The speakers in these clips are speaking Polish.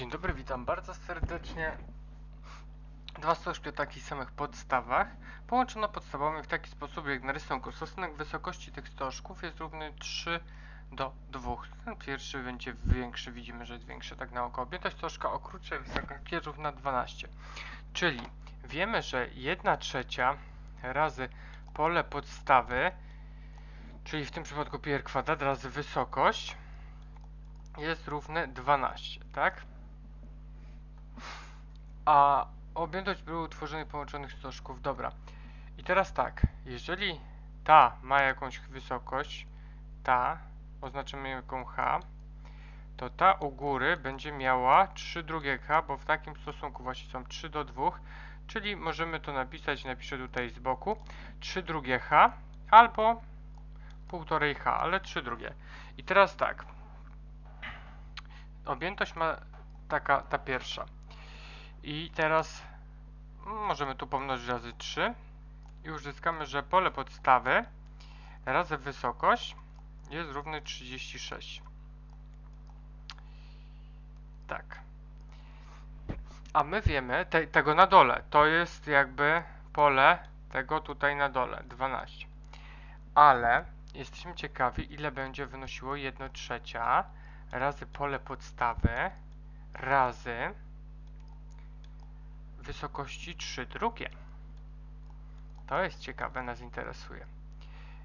Dzień dobry, witam bardzo serdecznie. Dwa stożki o takich samych podstawach połączono podstawami w taki sposób, jak na rysunku. Stosunek wysokości tych stożków jest równy 3 do 2. Ten pierwszy będzie większy, widzimy, że jest większy tak na oko. Objętość stożka o krótszej wysokości jest równa 12. Czyli wiemy, że 1 trzecia razy pole podstawy, czyli w tym przypadku pi r kwadrat razy wysokość jest równe 12, tak? A objętość były utworzonej połączonych stożków. Dobra. I teraz tak, jeżeli ta ma jakąś wysokość, ta, oznaczymy jaką h, to ta u góry będzie miała 3 drugie h, bo w takim stosunku właśnie są 3 do 2, czyli możemy to napisać, napiszę tutaj z boku, 3 drugie h, albo 1,5 h, ale 3 drugie. I teraz tak, objętość ma taka, ta pierwsza. I teraz możemy tu pomnożyć razy 3 i uzyskamy, że pole podstawy razy wysokość jest równy 36. Tak. A my wiemy, te, tego na dole, to jest jakby pole tego tutaj na dole, 12. Ale jesteśmy ciekawi, ile będzie wynosiło 1 trzecia razy pole podstawy razy wysokości 3 drugie. To jest ciekawe, nas interesuje.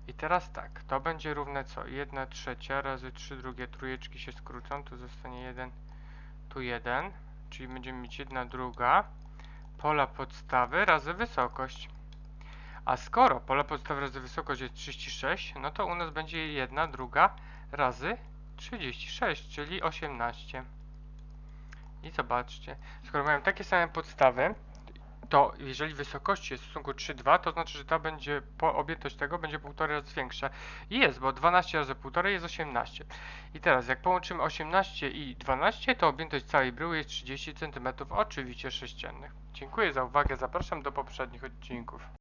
I teraz tak, to będzie równe co? 1 trzecia razy 3 drugie, trójeczki się skrócą, tu zostanie 1, tu 1, czyli będziemy mieć 1 druga pola podstawy razy wysokość. A skoro pola podstawy razy wysokość jest 36, no to u nas będzie 1 druga razy 36, czyli 18. I zobaczcie, skoro mają takie same podstawy, to jeżeli wysokości jest w stosunku 3,2, to znaczy, że ta będzie, po, objętość tego będzie półtorej razy większa. I jest, bo 12 razy 1,5 jest 18. I teraz, jak połączymy 18 i 12, to objętość całej bryły jest 30 cm, oczywiście sześciennych. Dziękuję za uwagę, zapraszam do poprzednich odcinków.